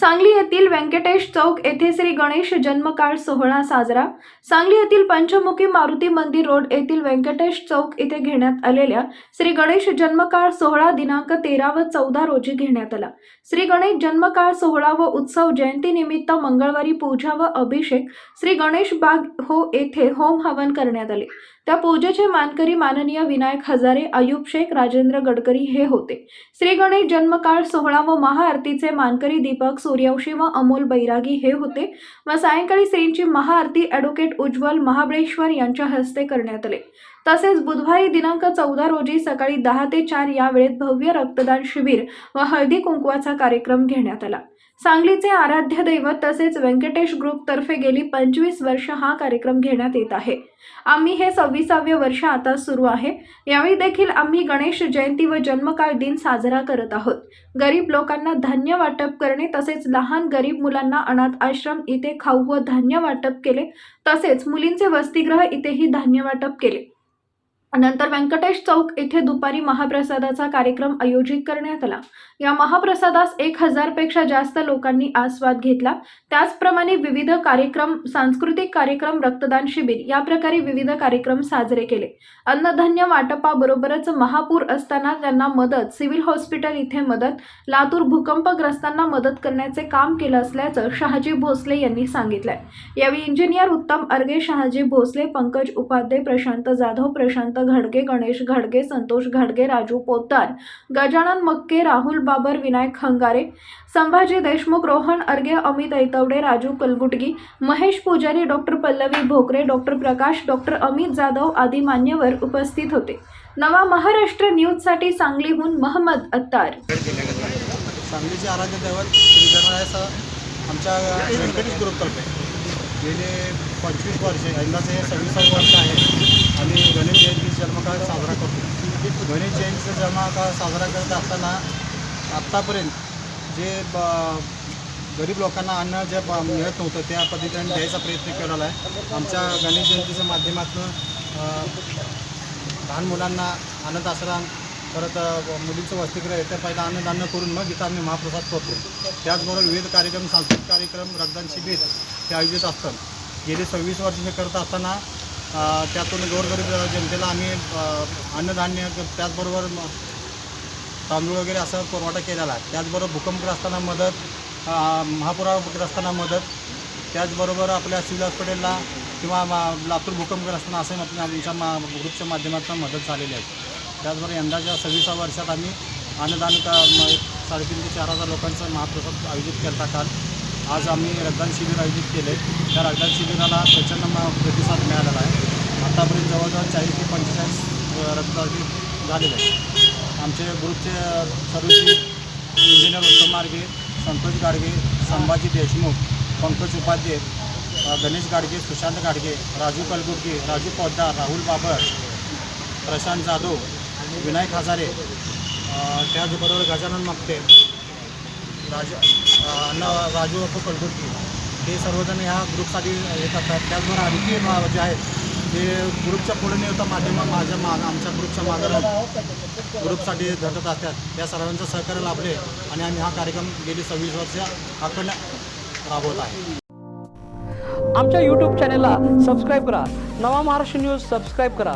सांगली येथील व्यंकटेश चौक येथे श्री गणेश जन्मकाळ सोहळा साजरा. सांगली येथील पंचमुखी मारुती मंदिर रोड येथील व्यंकटेश चौक येथे घेण्यात आलेल्या श्री गणेश जन्मकाळ सोहळा दिनांक तेरा व चौदा रोजी घेण्यात आला. श्री गणेश जन्मकाळ सोहळा व उत्सव जयंतीनिमित्त मंगळवारी पूजा व अभिषेक श्री गणेश बाग हो येथे होम हवन करण्यात आले. त्या पूजेचे मानकरी माननीय विनायक हजारे अयुब शेख राजेंद्र गडकरी हे होते. श्री गणेश जन्मकाळ सोहळा व महाआरतीचे मानकरी दीपक सूर्यवंशी व अमोल बैरागी हे होते व सायंकाळी श्रींची महाआरती ॲडव्होकेट उज्ज्वल महाबळेश्वर यांच्या हस्ते करण्यात आले. तसेच बुधवारी दिनांक चौदा रोजी सकाळी दहा ते चार या वेळेत भव्य रक्तदान शिबिर व हळदी कुंकवाचा कार्यक्रम घेण्यात आला. सांगलीचे आराध्य दैवत तसेच व्यंकटेश ग्रुपतर्फे गेली पंचवीस वर्ष हा कार्यक्रम घेण्यात येत आहे. आम्ही हे सव्वीसावे वर्ष आता सुरू आहे. यावेळी देखील आम्ही गणेश जयंती व जन्मकाळ दिन साजरा करत आहोत. गरीब लोकांना धान्य वाटप करणे तसेच लहान गरीब मुलांना अनाथ आश्रम इथे खाऊ व धान्य वाटप केले तसेच मुलींचे वसतिगृह इथेही धान्य वाटप केले. नंतर व्यंकटेश चौक येथे दुपारी महाप्रसादाचा कार्यक्रम आयोजित करण्यात आला. या महाप्रसादास एक हजारपेक्षा जास्त लोकांनी आस्वाद घेतला. त्याचप्रमाणे विविध कार्यक्रम सांस्कृतिक कार्यक्रम रक्तदान शिबिर या प्रकारे विविध कार्यक्रम साजरे केले. अन्नधान्य वाटपाबरोबरच महापूर असताना त्यांना मदत सिव्हिल हॉस्पिटल इथे मदत लातूर भूकंपग्रस्तांना मदत करण्याचे काम केलं असल्याचं शहाजी भोसले यांनी सांगितलंय. यावेळी इंजिनियर उत्तम अर्गे शहाजी भोसले पंकज उपाध्ये प्रशांत जाधव प्रशांत घडगे गणेश घडगे संतोष घडगे राजू पोतार गजानन मक्के Rahul Babar Vinayak हंगारे Sambhaji Deshmukh Rohan अर्गे Amit ऐतवडे Raju Kalgutgi Mahesh Pujari doctor Pallavi Bhokre doctor Prakash doctor Amit Jadhav आदी मान्यवर उपस्थित होते. नवा महाराष्ट्र न्यूजसाठी सांगलीहून महम्मद अत्तार. सांगलीचे आराध्य दैवत आमच्या व्यंकटेश ग्रुपतर्फे गेले पंचवीस वर्षे यंदाचं हे वर्ष आहे. आम्ही गणेश जयंती जन्मकाळ साजरा करतो. गणेश जयंतीचा जन्मकाळ साजरा करत असताना आत्तापर्यंत जे ब गरीब लोकांना अन्न जे मिळत नव्हतं त्या पद्धतीने द्यायचा प्रयत्न केलेला आहे. आमच्या गणेश जयंतीच्या माध्यमातून लहान मुलांना आनंद आश्रम परत मुलींचं वसतिगृह आहे तर पहिलं अन्नदान करून मग इथं आम्ही महाप्रसाद करतो. त्याचबरोबर विविध कार्यक्रम सांस्कृतिक कार्यक्रम रक्तदान शिबिर हे आयोजित असतात. गेली सव्वीस वर्ष हे करत असताना त्यातून गोरगरीब जनतेला आम्ही अन्नधान्य त्याचबरोबर तांदूळ वगैरे असं पुरवठा केलेला आहे. त्याचबरोबर भूकंपग्रस्तांना मदत महापुराग्रस्तांना मदत त्याचबरोबर आपल्या सिव्हिल हॉस्पिटलला किंवा लातूर भूकंपग्रस्तांना असं म्हटलं आमच्या मा ग्रुपच्या माध्यमातून मदत झालेली आहे. त्याचबरोबर यंदाच्या सव्वीसा वर्षात आम्ही अन्नदान का म- एक साडेतीन ते चार हजार लोकांचा महाप्रसाद आयोजित केला काल. आज आम्ही रक्तदान शिबिर आयोजित केले. त्या रक्तदान शिबिराला प्रचंड प्रतिसाद मिळालेला आहे. आतापर्यंत जवळजवळ चाळीस ते पंचेचाळीस अ, रक्तदान झालेले आहे आमचे ग्रुपचे अ, सर्वश्री इंजिनियर उत्तम मार्गे संतोष गाडगे संभाजी देशमुख पंकज उपाध्ये गणेश गाडगे सुशांत गाडगे राजू कलगुर्गी राजू पोद्दार राहुल बाबर प्रशांत जाधव विनायक हजारे त्याचबरोबर गजानन मक्ते राज अण्णा राजू अप्पू कलबुर्गी हे सर्वजण ह्या ग्रुपसाठी हे करतात. त्याचबरोबर आणखी जे आहेत ते ग्रुपच्या पुढे न येता माध्यम माझ्या माग आमच्या ग्रुपच्या मागं राहून ग्रुपसाठी झटत असतात. त्या सर्वांचं सहकार्य लाभले आणि आम्ही हा कार्यक्रम गेली सव्वीस वर्ष अखंड राबवत आहे. आमच्या यूट्यूब चॅनेलला सबस्क्राईब करा. नवा महाराष्ट्र न्यूज सबस्क्राईब करा.